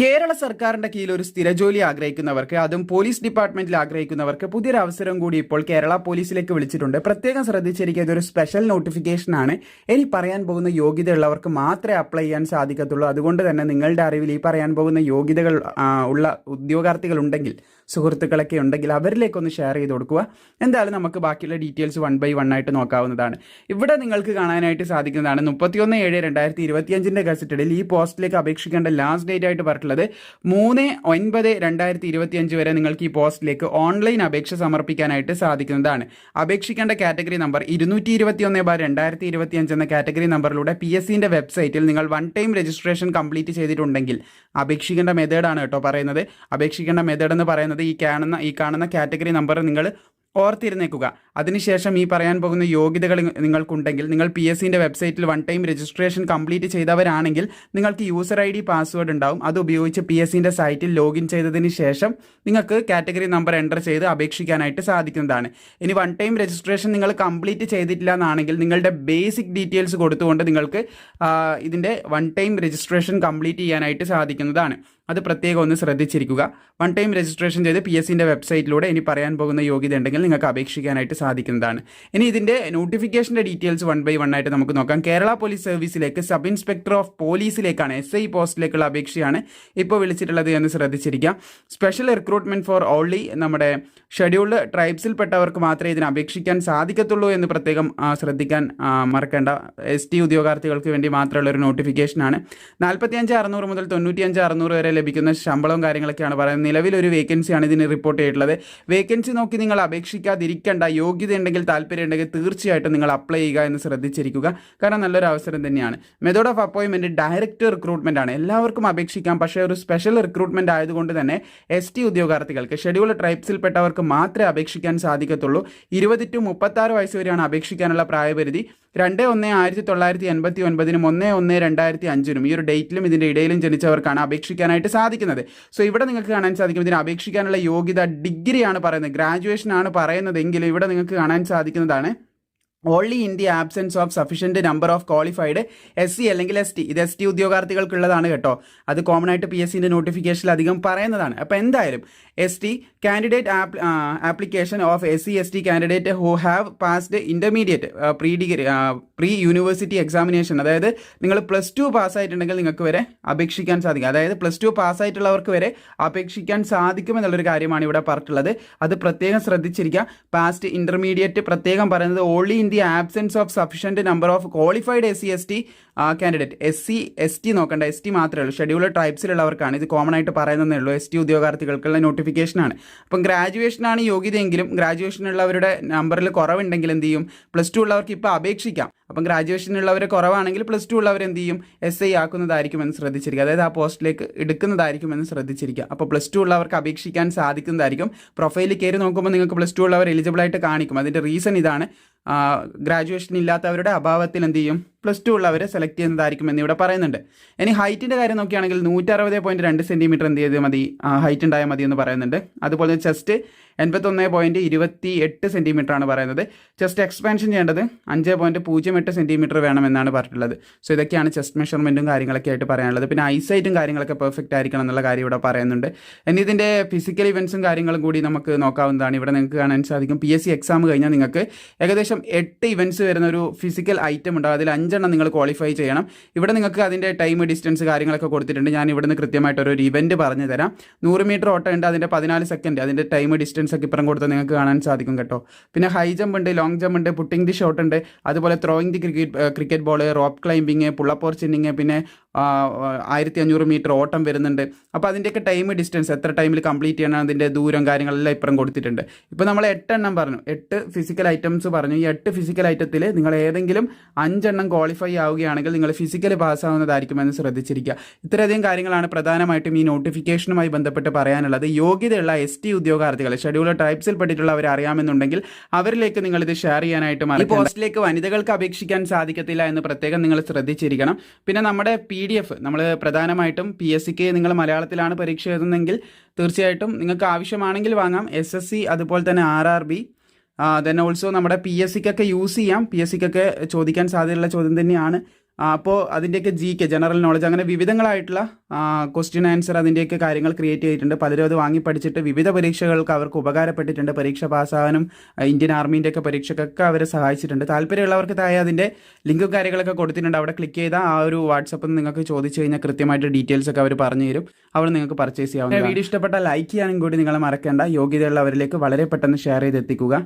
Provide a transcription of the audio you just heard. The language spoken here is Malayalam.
കേരള സർക്കാരിന്റെ കീഴിൽ ഒരു സ്ഥിരജോലി ആഗ്രഹിക്കുന്നവർക്ക് അതും പോലീസ് ഡിപ്പാർട്ട്മെന്റിൽ ആഗ്രഹിക്കുന്നവർക്ക് പുതിയൊരു അവസരം കൂടി ഇപ്പോൾ കേരള പോലീസിലേക്ക് വിളിച്ചിട്ടുണ്ട്. പ്രത്യേകം ശ്രദ്ധിച്ചിരിക്കുക ഒരു സ്പെഷ്യൽ നോട്ടിഫിക്കേഷൻ ആണ്. ഇനി പറയാൻ പോകുന്ന യോഗ്യതയുള്ളവർക്ക് മാത്രമേ അപ്ലൈ ചെയ്യാൻ സാധിക്കത്തുള്ളൂ. അതുകൊണ്ട് തന്നെ നിങ്ങളുടെ അറിവിൽ ഈ പറയാൻ പോകുന്ന യോഗ്യതകൾ ഉള്ള ഉദ്യോഗാർത്ഥികൾ ഉണ്ടെങ്കിൽ സുഹൃത്തുക്കളൊക്കെ ഉണ്ടെങ്കിൽ അവരിലേക്കൊന്ന് ഷെയർ ചെയ്ത് കൊടുക്കുക. എന്തായാലും നമുക്ക് ബാക്കിയുള്ള ഡീറ്റെയിൽസ് വൺ ബൈ വൺ ആയിട്ട് നോക്കാവുന്നതാണ്. ഇവിടെ നിങ്ങൾക്ക് കാണാനായിട്ട് സാധിക്കുന്നതാണ്. മുപ്പത്തിയൊന്ന് ഏഴ് രണ്ടായിരത്തി ഇരുപത്തിയഞ്ചിന്റെ ഗസറ്റഡിൽ ഈ പോസ്റ്റിലേക്ക് അപേക്ഷിക്കേണ്ട ലാസ്റ്റ് ഡേറ്റ് ആയിട്ട് പറഞ്ഞിട്ടുള്ളത് മൂന്ന് ഒൻപത് രണ്ടായിരത്തി ഇരുപത്തിയഞ്ച് വരെ നിങ്ങൾക്ക് ഈ പോസ്റ്റിലേക്ക് ഓൺലൈൻ അപേക്ഷ സമർപ്പിക്കാനായിട്ട് സാധിക്കുന്നതാണ്. അപേക്ഷിക്കേണ്ട കാറ്റഗറി നമ്പർ ഇരുന്നൂറ്റി ഇരുപത്തി ഒന്ന് ബാർ രണ്ടായിരത്തി ഇരുപത്തിയഞ്ച് എന്ന കാറ്റഗറി നമ്പറിലൂടെ പി എസ് സിന്റെ വെബ്സൈറ്റിൽ നിങ്ങൾ വൺ ടൈം രജിസ്ട്രേഷൻ കംപ്ലീറ്റ് ചെയ്തിട്ടുണ്ടെങ്കിൽ അപേക്ഷിക്കേണ്ട മെത്തേഡാണ് കേട്ടോ പറയുന്നത്. അപേക്ഷിക്കേണ്ട മെത്തേഡ് എന്ന് പറയുന്നത് ഈ കാണുന്ന ഈ കാണുന്ന കാറ്റഗറി നമ്പർ നിങ്ങൾ ഓർത്തിരുന്നേക്കുക. അതിനുശേഷം ഈ പറയാൻ പോകുന്ന യോഗ്യതകൾ നിങ്ങൾക്കുണ്ടെങ്കിൽ നിങ്ങൾ പി എസ് സിന്റെ വെബ്സൈറ്റിൽ വൺ ടൈം രജിസ്ട്രേഷൻ കംപ്ലീറ്റ് ചെയ്തവരാണെങ്കിൽ നിങ്ങൾക്ക് യൂസർ ഐ ഡി പാസ്വേഡ് ഉണ്ടാവും. അത് ഉപയോഗിച്ച് പി എസ് സിന്റെ സൈറ്റിൽ ലോഗിൻ ചെയ്തതിന് ശേഷം നിങ്ങൾക്ക് കാറ്റഗറി നമ്പർ എന്റർ ചെയ്ത് അപേക്ഷിക്കാനായിട്ട് സാധിക്കുന്നതാണ്. ഇനി വൺ ടൈം രജിസ്ട്രേഷൻ നിങ്ങൾ കംപ്ലീറ്റ് ചെയ്തിട്ടില്ല എന്നാണെങ്കിൽ നിങ്ങളുടെ ബേസിക് ഡീറ്റെയിൽസ് കൊടുത്തുകൊണ്ട് നിങ്ങൾക്ക് ഇതിന്റെ വൺ ടൈം രജിസ്ട്രേഷൻ കംപ്ലീറ്റ് ചെയ്യാനായിട്ട് സാധിക്കുന്നതാണ്. അത് പ്രത്യേകം ഒന്ന് ശ്രദ്ധിച്ചിരിക്കുക. വൺ ടൈം രജിസ്ട്രേഷൻ ചെയ്ത് പി എസ് സിന്റെ വെബ്സൈറ്റിലൂടെ ഇനി പറയാൻ പോകുന്ന യോഗ്യത ഉണ്ടെങ്കിൽ നിങ്ങൾക്ക് അപേക്ഷിക്കാനായിട്ട് സാധിക്കുന്നതാണ്. ഇനി ഇതിന്റെ നോട്ടിഫിക്കേഷന്റെ ഡീറ്റെയിൽസ് വൺ ബൈ വൺ ആയിട്ട് നമുക്ക് നോക്കാം. കേരള പോലീസ് സർവീസിലേക്ക് സബ് ഇൻസ്പെക്ടർ ഓഫ് പോലീസിലേക്കാണ് എസ് ഐ പോസ്റ്റിലേക്കുള്ള അപേക്ഷയാണ് ഇപ്പോൾ വിളിച്ചിട്ടുള്ളത് എന്ന് ശ്രദ്ധിച്ചിരിക്കുക സ്പെഷ്യൽ റിക്രൂട്ട്മെന്റ് ഫോർ ഓൺലി നമ്മുടെ ഷെഡ്യൂൾഡ് ട്രൈബ്സിൽപ്പെട്ടവർക്ക് മാത്രമേ ഇതിന് അപേക്ഷിക്കാൻ സാധിക്കത്തുള്ളൂ എന്ന് പ്രത്യേകം ശ്രദ്ധിക്കാൻ മറക്കേണ്ട. എസ് ടി ഉദ്യോഗാർത്ഥികൾക്ക് വേണ്ടി മാത്രമുള്ള ഒരു നോട്ടിഫിക്കേഷനാണ് നാൽപ്പത്തിയഞ്ച് അറുന്നൂറ് മുതൽ തൊണ്ണൂറ്റിയഞ്ച് അറുന്നൂറ് വരെ ലഭിക്കുന്ന ശമ്പളവും കാര്യങ്ങളൊക്കെയാണ് പറയുന്നത്. നിലവിലൊരു വേക്കൻസിയാണ് ഇതിന് റിപ്പോർട്ട് ചെയ്തിട്ടുള്ളത്. വേക്കൻസി നോക്കി നിങ്ങൾ അപേക്ഷിക്കാതിരിക്കേണ്ട. യോഗ്യത ഉണ്ടെങ്കിൽ താല്പര്യം ഉണ്ടെങ്കിൽ തീർച്ചയായിട്ടും നിങ്ങൾ അപ്ലൈ ചെയ്യുക എന്ന് ശ്രദ്ധിച്ചിരിക്കുക. കാരണം നല്ലൊരു അവസരം തന്നെയാണ്. മെത്തേഡ് ഓഫ് അപ്പോയിൻമെന്റ് ഡയറക്റ്റ് റിക്രൂട്ട്മെന്റ് ആണ്. എല്ലാവർക്കും അപേക്ഷിക്കാം. പക്ഷേ ഒരു സ്പെഷ്യൽ റിക്രൂട്ട്മെന്റ് ആയതുകൊണ്ട് തന്നെ എസ് ടി ഉദ്യോഗാർത്ഥികൾക്ക് ഷെഡ്യൂൾഡ് ട്രൈബ്സിൽപ്പെട്ടവർക്ക് മാത്രമേ അപേക്ഷിക്കാൻ സാധിക്കത്തുള്ളൂ. ഇരുപത് ടു മുപ്പത്താറ് വയസ്സ് വരെയാണ് അപേക്ഷിക്കാനുള്ള പ്രായപരിധി. രണ്ട് ഒന്ന് ആയിരത്തി തൊള്ളായിരത്തി എൺപത്തി ഒൻപതിനും ഒന്ന് ഒന്ന് രണ്ടായിരത്തി അഞ്ചിനും ഈ ഒരു ഡേറ്റിലും ഇതിന്റെ ഇടയിലും ജനിച്ചവർക്കാണ് അപേക്ഷിക്കാനായിട്ട് സാധിക്കുന്നത്. സോ ഇവിടെ നിങ്ങൾക്ക് കാണാൻ സാധിക്കും. ഇതിന് അപേക്ഷിക്കാനുള്ള യോഗ്യത ഡിഗ്രിയാണ് പറയുന്നത്. ഗ്രാജുവേഷൻ ആണ് പറയുന്നതെങ്കിൽ ഇവിടെ നിങ്ങൾക്ക് കാണാൻ സാധിക്കുന്നതാണ് only in the absence of sufficient number of qualified S C അല്ലെങ്കിൽ എസ് ടി ഇത് എസ് ടി ഉദ്യോഗാർത്ഥികൾക്കുള്ളതാണ് കേട്ടോ. അത് കോമൺ ആയിട്ട് പി എസ് സിന്റെ നോട്ടിഫിക്കേഷനിൽ അധികം പറയുന്നതാണ്. അപ്പോൾ എന്തായാലും S T candidate application of S C S T candidate who have passed intermediate pre degree pre university examination അതായത് നിങ്ങൾ പ്ലസ് ടു പാസ്സായിട്ടുണ്ടെങ്കിൽ നിങ്ങൾക്ക് വരെ അപേക്ഷിക്കാൻ സാധിക്കും. അതായത് പ്ലസ് ടു പാസ്സായിട്ടുള്ളവർക്ക് വരെ അപേക്ഷിക്കാൻ സാധിക്കും സാധിക്കുമെന്നുള്ളൊരു കാര്യമാണ് ഇവിടെ പറഞ്ഞിട്ടുള്ളത്. അത് പ്രത്യേകം ശ്രദ്ധിച്ചിരിക്കുക. പാസ്റ്റ് ഇന്റർമീഡിയറ്റ് പ്രത്യേകം പറയുന്നത് only in the absence of sufficient number of qualified S C S T candidate S C S T നോക്കണ്ട. എസ് ടി മാത്രമേ ഉള്ളൂ. ഷെഡ്യൂൾഡ് ട്രൈബ്സിലുള്ളവർക്കാണ് ഇത് കോമൺ ആയിട്ട് പറയുന്നതേ ഉള്ളൂ. എസ് ടി ഉദ്യോഗാർത്ഥികൾക്കുള്ള നോട്ടിഫിക്കേഷനാണ് അപ്പം ഗ്രാജുവേഷനാണ് യോഗ്യതയെങ്കിലും ഗ്രാജുവേഷനുള്ളവരുടെ നമ്പറിൽ കുറവുണ്ടെങ്കിൽ എന്ത് ചെയ്യും? പ്ലസ് ടു ഉള്ളവർക്ക് ഇപ്പോൾ അപേക്ഷിക്കാം. അപ്പം ഗ്രാജുവേഷനുള്ളവർ കുറവാണെങ്കിൽ പ്ലസ് ടു ഉള്ളവർ എന്ത് ചെയ്യും? എസ് ഐ ആക്കുന്നതായിരിക്കുമെന്ന് ശ്രദ്ധിച്ചിരിക്കുക. അതായത് ആ പോസ്റ്റിലേക്ക് എടുക്കുന്നതായിരിക്കുമെന്ന് ശ്രദ്ധിച്ചിരിക്കുക. അപ്പോൾ പ്ലസ് ടു ഉള്ളവർക്ക് അപേക്ഷിക്കാൻ സാധിക്കുന്നതായിരിക്കും. പ്രൊഫൈലിൽ കയറി നോക്കുമ്പോൾ നിങ്ങൾക്ക് പ്ലസ് ടു ഉള്ളവർ എലിജിബിൾ ആയിട്ട് കാണിക്കും. അതിന്റെ റീസൺ ഇതാണ്. ഗ്രാജുവേഷൻ ഇല്ലാത്തവരുടെ അഭാവത്തിൽ എന്ത് ചെയ്യും? പ്ലസ് ടു ഉള്ളവരെ സെലക്ട് ചെയ്യുന്നതായിരിക്കും എന്ന് ഇവിടെ പറയുന്നുണ്ട്. ഇനി ഹൈറ്റിന്റെ കാര്യം നോക്കുകയാണെങ്കിൽ നൂറ്ററുപത് പോയിന്റ് രണ്ട് സെന്റിമീറ്റർ എന്ത് ചെയ്ത് മതി? ഹൈറ്റ് ഉണ്ടായാൽ മതി എന്ന് പറയുന്നുണ്ട്. അതുപോലെ ചെസ്റ്റ് എൺപത്തൊന്ന് പോയിന്റ് ഇരുപത്തി എട്ട് സെന്റിമീറ്റർ ആണ് പറയുന്നത്. ചെസ്റ്റ് എക്സ്പാൻഷൻ ചെയ്യേണ്ടത് അഞ്ച് പോയിന്റ് പൂജ്യം എട്ട് സെന്റിമീറ്റർ വേണമെന്നാണ് പറഞ്ഞിട്ടുള്ളത്. സോ ഇതൊക്കെയാണ് ചെസ്റ്റ് മെഷർമെന്റും കാര്യങ്ങളൊക്കെ ആയിട്ട് പറയാനുള്ളത്. പിന്നെ ഐസൈറ്റും കാര്യങ്ങളൊക്കെ പെർഫെക്റ്റ് ആയിരിക്കണം എന്നുള്ള കാര്യം ഇവിടെ പറയുന്നുണ്ട്. ഇനി ഇതിന്റെ ഫിസിക്കൽ ഇവൻസും കാര്യങ്ങളും കൂടി നമുക്ക് നോക്കാവുന്നതാണ്. ഇവിടെ നിങ്ങൾക്ക് കാണാൻ സാധിക്കും. പി എസ് സി എക്സാം കഴിഞ്ഞാൽ നിങ്ങൾക്ക് ഏകദേശം എട്ട് ഇവൻസ് വരുന്ന ഒരു ഫിസിക്കൽ ഐറ്റം ഉണ്ടാകും അതിൽ അഞ്ചെണ്ണം നിങ്ങൾ ക്വാളിഫൈ ചെയ്യണം. ഇവിടെ നിങ്ങൾക്ക് അതിന്റെ ടൈം ഡിസ്റ്റൻസ് കാര്യങ്ങളൊക്കെ കൊടുത്തിട്ടുണ്ട്. ഞാൻ ഇവിടുന്ന് കൃത്യമായിട്ട് ഒരു ഇവന്റ് പറഞ്ഞു തരാം. നൂറ് മീറ്റർ ഓട്ടം ഉണ്ട് അതിന്റെ പതിനാല് സെക്കൻഡ് അതിന്റെ ടൈം ഡിസ്റ്റൻസ് ഒക്കെ ഇപ്പുറം കൊടുത്താൽ നിങ്ങൾക്ക് കാണാൻ സാധിക്കും കേട്ടോ. പിന്നെ ഹൈ ജമ്പ് ഉണ്ട് ലോങ് ജമ്പ് ഉണ്ട് പുട്ടിംഗ് ദി ഷോട്ട് ഉണ്ട്. അതുപോലെ throwing the cricket cricket ball rope climbing pull up or chinning പിന്നെ ആയിരത്തി അഞ്ഞൂറ് മീറ്റർ ഓട്ടം വരുന്നുണ്ട്. അപ്പോൾ അതിന്റെയൊക്കെ ടൈം ഡിസ്റ്റൻസ് എത്ര ടൈമിൽ കംപ്ലീറ്റ് ചെയ്യണം അതിന്റെ ദൂരം കാര്യങ്ങളെല്ലാം ഇപ്പുറം കൊടുത്തിട്ടുണ്ട്. ഇപ്പോൾ നമ്മൾ എട്ടെണ്ണം പറഞ്ഞു. എട്ട് ഫിസിക്കൽ ഐറ്റംസ് പറഞ്ഞു. ഈ എട്ട് ഫിസിക്കൽ ഐറ്റത്തിൽ നിങ്ങൾ ഏതെങ്കിലും അഞ്ചെണ്ണം ക്വാളിഫൈ ആവുകയാണെങ്കിൽ നിങ്ങൾ ഫിസിക്കൽ പാസ്സാവുന്നതായിരിക്കുമെന്ന് ശ്രദ്ധിച്ചിരിക്കുക. ഇത്രയധികം കാര്യങ്ങളാണ് പ്രധാനമായിട്ടും ഈ നോട്ടിഫിക്കേഷനുമായി ബന്ധപ്പെട്ട് പറയാനുള്ളത്. യോഗ്യതയുള്ള എസ് ടി ഉദ്യോഗാർത്ഥികൾ ഷെഡ്യൂൾ ടൈപ്സിൽ പെട്ടിട്ടുള്ളവർ അറിയാമെന്നുണ്ടെങ്കിൽ അവരിലേക്ക് നിങ്ങൾ ഇത് ഷെയർ ചെയ്യാനായിട്ട് മാറി ഈ പോസ്റ്റിലേക്ക് വനിതകൾക്ക് അപേക്ഷിക്കാൻ സാധിക്കത്തില്ല എന്ന് പ്രത്യേകം നിങ്ങൾ ശ്രദ്ധിച്ചിരിക്കണം. പിന്നെ നമ്മുടെ പി ഡി എഫ് നമ്മൾ പ്രധാനമായിട്ടും പി എസ് സിക്ക് നിങ്ങൾ മലയാളത്തിലാണ് പരീക്ഷ എഴുതുന്നതെങ്കിൽ തീർച്ചയായിട്ടും നിങ്ങൾക്ക് ആവശ്യമാണെങ്കിൽ വാങ്ങാം. എസ് എസ് സി അതുപോലെ തന്നെ R R B then also നമ്മുടെ പി എസ് സിക്കൊക്കെ യൂസ് ചെയ്യാം. പി എസ് സിക്കൊക്കെ ചോദിക്കാൻ സാധ്യതയുള്ള ചോദ്യം തന്നെയാണ്. അപ്പോൾ അതിന്റെയൊക്കെ ജി കെ ജനറൽ നോളജ് അങ്ങനെ വിവിധങ്ങളായിട്ടുള്ള ക്വസ്റ്റ്യൻ ആൻസർ അതിന്റെയൊക്കെ കാര്യങ്ങൾ ക്രിയേറ്റ് ചെയ്തിട്ടുണ്ട്. പലരും അത് വാങ്ങി പഠിച്ചിട്ട് വിവിധ പരീക്ഷകൾക്ക് അവർക്ക് ഉപകാരപ്പെട്ടിട്ടുണ്ട്. പരീക്ഷ പാസ്സാവാനും ഇന്ത്യൻ ആർമീന്റെ ഒക്കെ പരീക്ഷയ്ക്കൊക്കെ അവരെ സഹായിച്ചിട്ടുണ്ട്. താല്പര്യമുള്ളവർക്ക് താഴെ അതിന്റെ ലിങ്കും കാര്യങ്ങളൊക്കെ കൊടുത്തിട്ടുണ്ട്. അവിടെ ക്ലിക്ക് ചെയ്താൽ ആ ഒരു വാട്സപ്പിൽ നിങ്ങൾക്ക് ചോദിച്ചു കഴിഞ്ഞാൽ കൃത്യമായിട്ട് ഡീറ്റെയിൽസ് ഒക്കെ അവർ പറഞ്ഞു തരും. അവർ നിങ്ങൾക്ക് പർച്ചേസ് ചെയ്യാം വീഡിയോ ഇഷ്ടപ്പെട്ടാൽ ലൈക്ക് ചെയ്യാനും കൂടി നിങ്ങൾ മറക്കേണ്ട. യോഗ്യതയുള്ളവരിലേക്ക് വളരെ പെട്ടെന്ന് ഷെയർ ചെയ്ത് എത്തിക്കുക